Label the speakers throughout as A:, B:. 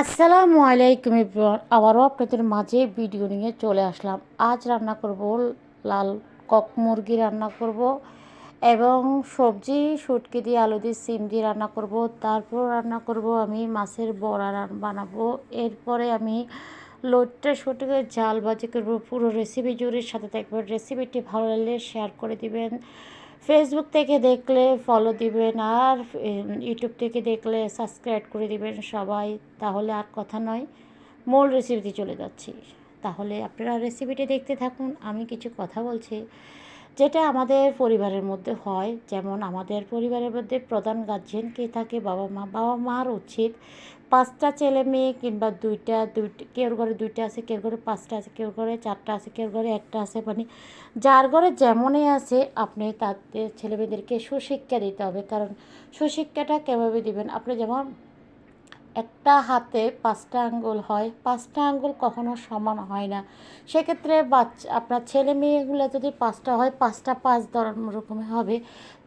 A: আসসালামু আলাইকুম এভরিওয়ান। আবারও আপনাদের মাঝে ভিডিও নিয়ে চলে আসলাম। আজ রান্না করব লাল কক মুরগি রান্না করব এবং সবজি, শুটকি দিয়ে আলু দিয়ে সিম দিয়ে রান্না করব। তারপর রান্না করব আমি মাছের বড়া বানাবো। এরপরে আমি লোটটা শুটকে জাল বাজি করব। পুরো রেসিপি জুড়ে সাথে থাকবেন। রেসিপিটি ভালো লাগলে শেয়ার করে দিবেন। ফেসবুক থেকে দেখলে ফলো দিবেন আর ইউটিউব থেকে দেখলে সাবস্ক্রাইব করে দিবেন সবাই। তাহলে আর কথা নয়, মূল রেসিপিতে চলে যাচ্ছি। তাহলে আপনারা রেসিপিটি দেখতে থাকুন, আমি কিছু কথা বলছি। যেটা আমাদের পরিবারের মধ্যে হয়, যেমন আমাদের পরিবারের মধ্যে প্রধান গার্জেন কে থাকে বাবা মা, বাবা মার উচিত পাঁচটা ছেলে মেয়ে কিংবা দুইটা দুই কেউ ঘরে দুইটা আছে, কেউ ঘরে পাঁচটা আছে, কেউ ঘরে চারটা আছে, কেউ ঘরে একটা আছে মানে যার ঘরে যেমনই আছে, আপনি তাদের ছেলেমেয়েদেরকে সুশিক্ষা দিতে হবে। কারণ সুশিক্ষাটা কীভাবে দিবেন? আপনি যেমন একটা হাতে পাঁচটা আঙ্গুল হয়, পাঁচটা আঙ্গুল কখনো সমান হয় না। সেক্ষেত্রে বাচ্চা আপনার ছেলে মেয়েগুলো যদি পাঁচটা হয়, পাঁচটা পাঁচ রকমের হবে।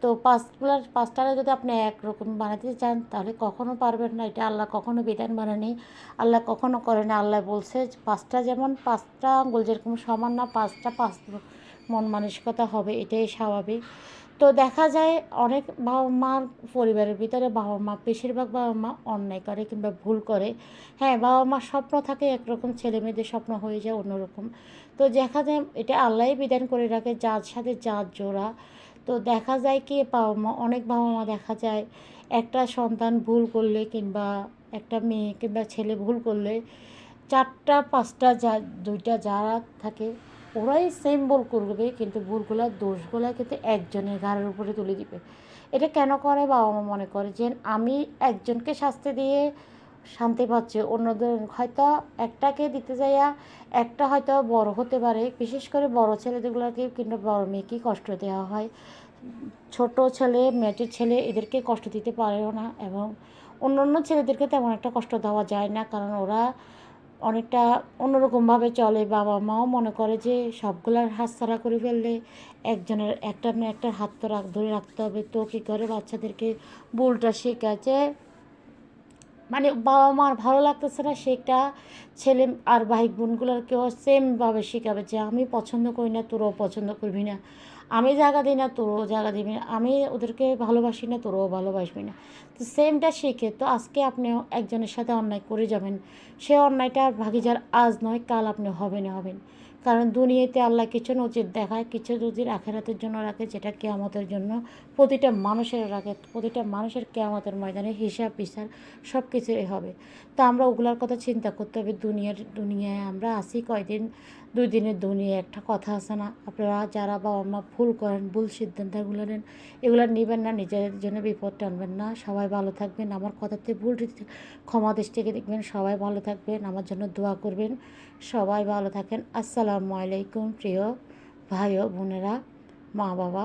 A: তো পাঁচগুলার, পাঁচটারে যদি আপনি একরকম বানাতে চান, তাহলে কখনো পারবেন না। এটা আল্লাহ কখনো বিধান বানানি আল্লাহ কখনো করে না। আল্লাহ বলছে পাঁচটা যেমন পাঁচটা আঙ্গুল যেরকম সমান না, পাঁচটা পাঁচ মন মানসিকতা হবে, এটাই স্বাভাবিক। তো দেখা যায় অনেক বাবা মার পরিবারের ভিতরে বাবা মা বেশিরভাগ বাবা মা অন্যায় করে কিংবা ভুল করে। হ্যাঁ বাবা মার স্বপ্ন থাকে একরকম ছেলে মেয়েদের স্বপ্ন হয়ে যায় অন্যরকম। তো দেখা যায় এটা আল্লাহই বিধান করে রাখে যার সাথে যার জোড়া। তো দেখা যায় কি বাবা মা, অনেক বাবা মা দেখা যায় একটা সন্তান ভুল করলে কিংবা একটা মেয়ে কিংবা ছেলে ভুল করলে চারটা, পাঁচটা, যা, দুইটা, যারা থাকে ওরাই সেম ভুল করবে, কিন্তু ভুলগুলা, দোষগুলা কিন্তু একজনের ঘাড়ের উপরে তুলে দিবে। এটা কেন করে? বাবা মা মনে করে যে আমি একজনকে শাস্তি দিয়ে শান্তি পাচ্ছি, অন্যদের হয়তো একটাকে দিতে যাইয়া একটা হয়তো বড় হতে পারে। বিশেষ করে বড় ছেলেদেরগুলোকে কিংবা বড় মেয়েকেই কষ্ট দেওয়া হয়। ছোট ছেলে মেয়েটির ছেলে এদেরকে কষ্ট দিতে পারেও না এবং অন্য অন্য ছেলেদেরকে তেমন একটা কষ্ট দেওয়া যায় না, কারণ ওরা অনেকটা অন্যরকমভাবে চলে। বাবা মাও মনে করে যে সবগুলার হাত ছাড়া করে ফেললে একজনের একটা না একটা হাত তো রাখ, ধরে রাখতে হবে। তো কী করে? বাচ্চাদেরকে ভুলটা শেখায় যে মানে বাবা মার ভালো লাগতেছে না সেটা ছেলে আর ভাই বোনগুলোকেও সেমভাবে শেখাবে যে আমি পছন্দ করি না, তোরাও পছন্দ করবি না। আমি জায়গা দিই না, তোরও জায়গা দিবি না। আমি ওদেরকে ভালোবাসি না, তোরও ভালোবাসবি না। তো সেমটা শিখে। তো আজকে আপনি একজনের সাথে অন্যায় করে যাবেন। সে অন্যায়টা ভাগিজার আজ নয়, কাল আপনি হবেন হবেন। কারণ দুনিয়াতে আল্লাহ কিছু নজির দেখায়, কিছু নজির আখেরাতের জন্য রাখে, যেটা কেয়ামতের জন্য। প্রতিটা মানুষের রাখে, প্রতিটা মানুষের কেয়ামতের ময়দানে হিসাব, বিচার সব কিছুই হবে। তা আমরা ওগুলার কথা চিন্তা করতে হবে। দুনিয়ার, দুনিয়ায় আমরা আসি কয়দিন? দুই দিনের দুনিয়া একটা কথা আছে না? আপনারা যারা বাবা মা ভুল করেন, ভুল সিদ্ধান্তগুলো নেন, এগুলো নেবেন না নিজের জন্য বিপদ টানবেন না। সবাই ভালো থাকবেন। আমার কথাতে ভুল ক্ষমা দৃষ্টিকে দেখবেন। সবাই ভালো থাকবেন। আমার জন্য দোয়া করবেন। সবাই ভালো থাকেন। আসসালামু আলাইকুম, প্রিয় ভাই ও বোনেরা মা বাবা